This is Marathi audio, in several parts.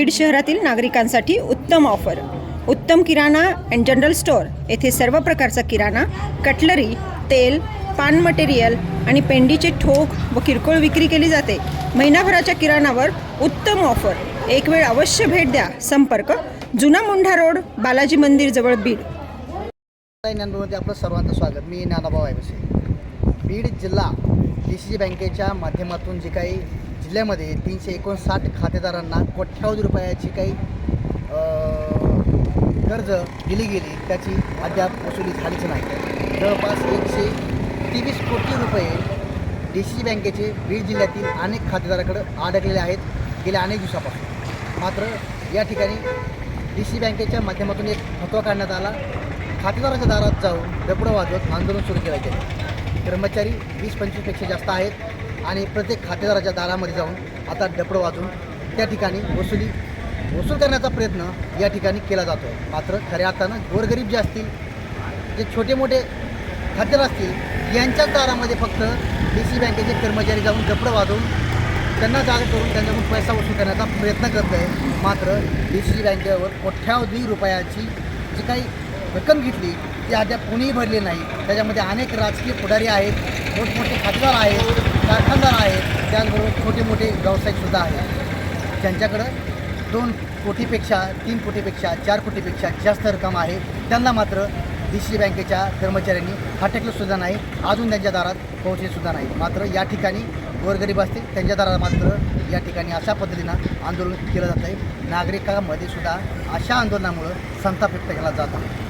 बीड शहरातील नागरिकांसाठी उत्तम ऑफर. उत्तम किराणा अँड जनरल स्टोअर येथे सर्व प्रकारचा किराणा कटलरी तेल पान मटेरियल आणि पेंडीचे ठोक व किरकोळ विक्री केली जाते. महिनाभराच्या किराणावर उत्तम ऑफर. एक वेळ अवश्य भेट द्या. संपर्क जुना मुंढा रोड बालाजी मंदिर जवळ बीड. ज्ञानभूमीमध्ये आपलं सर्वांचं स्वागत. मी ज्ञानाभाऊ आहे बीड जिल्हा डी सी सी बँकेच्या माध्यमातून जे काही जिल्ह्यामध्ये तीनशे एकोणसाठ खातेदारांना कोट्यावधी रुपयाची काही कर्ज दिली गेली त्याची अद्याप वसुली झालीच नाही. जवळपास एकशे तेवीस कोटी रुपये डी सी बँकेचे बीड जिल्ह्यातील अनेक खातेदाराकडे अडकलेले आहेत गेल्या अनेक दिवसापासून. मात्र या ठिकाणी डी सी बँकेच्या माध्यमातून एक फतवा काढण्यात आला. खातेदाराच्या दारात जाऊन डबडं वाजवत आंदोलन सुरू केलं गेलं. कर्मचारी वीस पंचवीसपेक्षा जास्त आहेत. आणि प्रत्येक खातेदाराच्या दारामध्ये जाऊन आता डपड वाजवून त्या ठिकाणी वसुली वसूल करण्याचा प्रयत्न या ठिकाणी केला जातो. आहे मात्र खऱ्या अर्थानं गोरगरीब जे असतील जे छोटे मोठे खातेदार असतील यांच्याच दारामध्ये फक्त डी सी बँकेचे कर्मचारी जाऊन डपडं वाजवून त्यांना जागा करून त्यांच्याकडून पैसा वसूल करण्याचा प्रयत्न करत आहे. मात्र डी सी बँकेवर कोठ्यावधी रुपयाची जी काही रक्कम घेतली ती अद्याप कोणीही भरली नाही. त्याच्यामध्ये अनेक राजकीय पुढारी आहेत मोठमोठे खासदार आहेत कारखानदार आहेत त्याचबरोबर छोटे मोठे व्यावसायिकसुद्धा आहेत. ज्यांच्याकडं दोन कोटीपेक्षा तीन कोटीपेक्षा चार कोटीपेक्षा जास्त रक्कम आहे त्यांना मात्र डी सी बँकेच्या कर्मचाऱ्यांनी हटकलंसुद्धा नाही अजून त्यांच्या दारात पोहोचलेसुद्धा नाही. मात्र या ठिकाणी गोरगरीब असते त्यांच्या दारात मात्र या ठिकाणी अशा पद्धतीनं आंदोलन केलं जात आहे नागरिकांमध्ये सुद्धा अशा आंदोलनामुळं संताप व्यक्त केला जात आहे.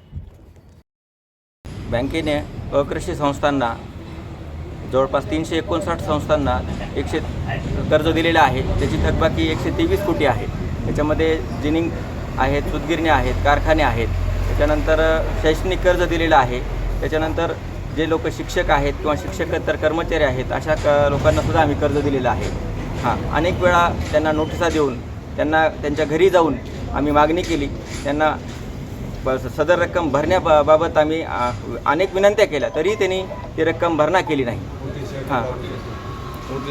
बँकेने अकृषी संस्थांना जवळपास तीनशे एकोणसाठ संस्थांना एकशे कर्ज दिलेलं आहे त्याची थकबाकी एकशे तेवीस कोटी आहे. त्याच्यामध्ये जिनिंग आहेत सुतगिरणी आहेत कारखाने आहेत. त्याच्यानंतर शैक्षणिक कर्ज दिलेलं आहे. त्याच्यानंतर जे लोक शिक्षक आहेत किंवा शिक्षकेतर कर्मचारी आहेत अशा क लोकांनासुद्धा आम्ही कर्ज दिलेलं आहे. हां अनेक वेळा त्यांना नोटिसा देऊन त्यांना त्यांच्या घरी जाऊन आम्ही मागणी केली. त्यांना ब- सदर रक्कम भरण्याबाबत आम्ही अनेक विनंत्या केल्या तरी त्यांनी ती रक्कम भरणा केली नाही. हां.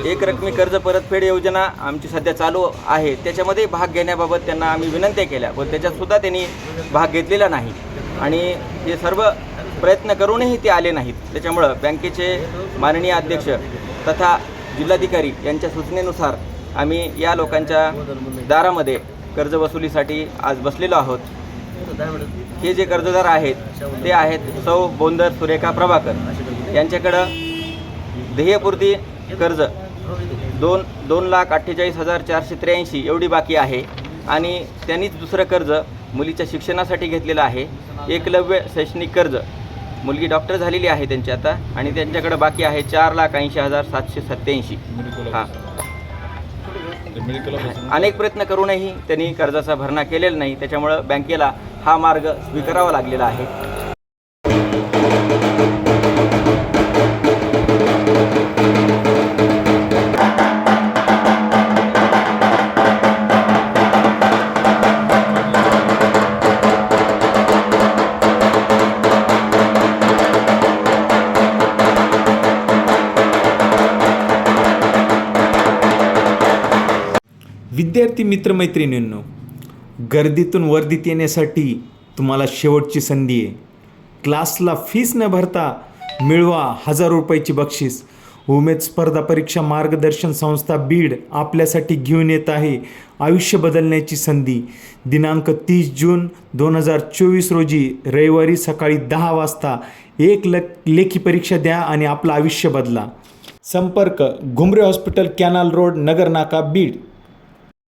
एक रकमी कर्ज परतफेड योजना आमची सध्या चालू आहे. त्याच्यामध्ये भाग घेण्याबाबत त्यांना आम्ही विनंत्या केल्या व त्याच्यातसुद्धा त्यांनी भाग घेतलेला नाही. आणि हे सर्व प्रयत्न करूनही ते आले नाहीत. त्याच्यामुळं बँकेचे माननीय अध्यक्ष तथा जिल्हाधिकारी यांच्या सूचनेनुसार आम्ही या लोकांच्या दारामध्ये कर्ज वसुलीसाठी आज बसलेलो आहोत. हे जे कर्जदार आहेत ते आहेत सौ बोंदर सुरेखा प्रभाकर. यांच्याकडं ध्येयपूर्ती कर्ज दोन दोन लाख अठ्ठेचाळीस हजार चारशे त्र्याऐंशी एवढी बाकी आहे. आणि त्यांनीच दुसरं कर्ज मुलीच्या शिक्षणासाठी घेतलेलं आहे. एकलव्य शैक्षणिक कर्ज. मुलगी डॉक्टर झालेली आहे त्यांची आता आणि त्यांच्याकडं बाकी आहे चार लाख ऐंशी हजार सातशे सत्त्याऐंशी. हां. अनेक प्रयत्न करूनही त्यांनी कर्जाचा भरणा केलेला नाही. त्याच्यामुळं बँकेला हा मार्ग स्वीकारावा लागलेला आहे. विद्यार्थी मित्रमैत्रिणींनो गर्दीतून वर्दीत येण्यासाठी तुम्हाला शेवटची संधी आहे. क्लासला फीस न भरता मिळवा हजार रुपयाची बक्षीस. उमेद स्पर्धा परीक्षा मार्गदर्शन संस्था बीड आपल्यासाठी घेऊन येत आहे. आयुष्य बदलण्याची संधी. दिनांक तीस जून दोन हजार चोवीस रोजी रविवारी सकाळी दहा वाजता एक ल लेखी परीक्षा द्या आणि आपलं आयुष्य बदला. संपर्क Ghumare hospital canal road Nagar Naka Beed.